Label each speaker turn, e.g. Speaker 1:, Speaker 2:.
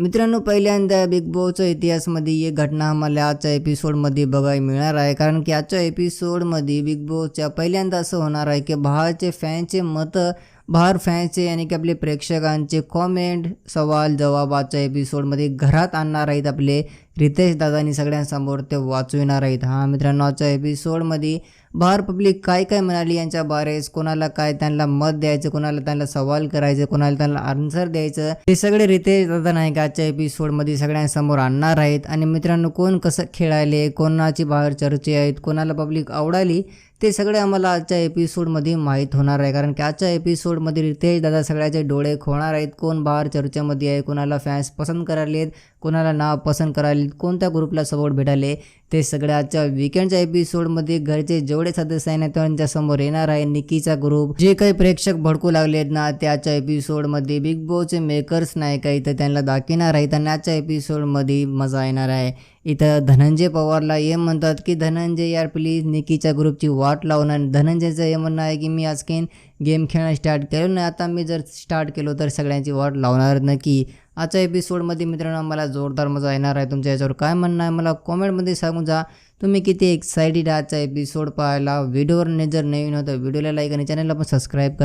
Speaker 1: मित्रांनो पहिल्यांदा बिग बॉसच्या इतिहासमध्ये एक घटना आम्हाला आजच्या एपिसोडमध्ये बघायला मिळणार आहे. कारण की आजच्या एपिसोडमध्ये बिग बॉसच्या पहिल्यांदा असं होणार आहे की बाहेरचे फॅनचे मतं बाहेर फॅनचे आणि की आपले प्रेक्षकांचे कॉमेंट सवाल जवाब आजच्या एपिसोडमध्ये घरात आणणार आहेत आपले रितेश दादानी सगळ्यांसमोर ते वाचविणार आहेत. हा मित्रांनो आजच्या एपिसोडमध्ये बाहेर पब्लिक काय काय म्हणाली यांच्या बारेस कोणाला काय त्यांना मत द्यायचं कोणाला त्यांना सवाल करायचं कोणाला त्यांना आन्सर द्यायचं हे सगळे रितेश दादा नाही का आजच्या एपिसोडमध्ये सगळ्यांसमोर आणणार आहेत. आणि मित्रांनो कोण कसं खेळायले कोणाची बाहेर चर्चे आहेत कोणाला पब्लिक आवडाली ते सगळे आम्हाला आजच्या एपिसोडमध्ये माहीत होणार आहे. कारण की आजच्या एपिसोडमध्ये रितेश दादा सगळ्याचे डोळे खोणार आहेत. कोण बाहेर चर्चेमध्ये आहे कोणाला फॅन्स पसंत करायले आहेत कोणाला नाव पसंत करायले कोणत्या ग्रुपला सपोर्ट भेटाले? ते सगळं आजच्या विकेंडच्या एपिसोडमध्ये घरचे जेवढे सदस्य आहे ना त्यांच्यासमोर येणार आहे निकीचा ग्रुप जे काही प्रेक्षक भडकू लागले आहेत ना त्याच्या एपिसोडमध्ये बिग बॉसचे मेकर्स नाही का इथं त्यांना दाखवणार आहे. त्यांना आजच्या एपिसोडमध्ये मजा येणार आहे. इथं धनंजय पवारला हे म्हणतात की धनंजय यार प्लीज निकीच्या ग्रुपची वाट लावून आणि धनंजयचं हे म्हणणं आहे की मी आजकेन गेम खेळणं स्टार्ट केलं नाही. आता मी जर स्टार्ट केलो तर सगळ्यांची वाट लावणार नक्की. आजच्या एपिसोडमध्ये मित्रांनो मला जोरदार मजा येणार आहे. तुमच्या याच्यावर काय म्हणणं आहे मला कॉमेंटमध्ये सांग जा. तुम्ही किती एक्सायटेड आजचा एपिसोड पाहायला. व्हिडिओवर नजर नवीन होतं व्हिडिओला लाईक आणि चॅनलला पण सबस्क्राईब करा.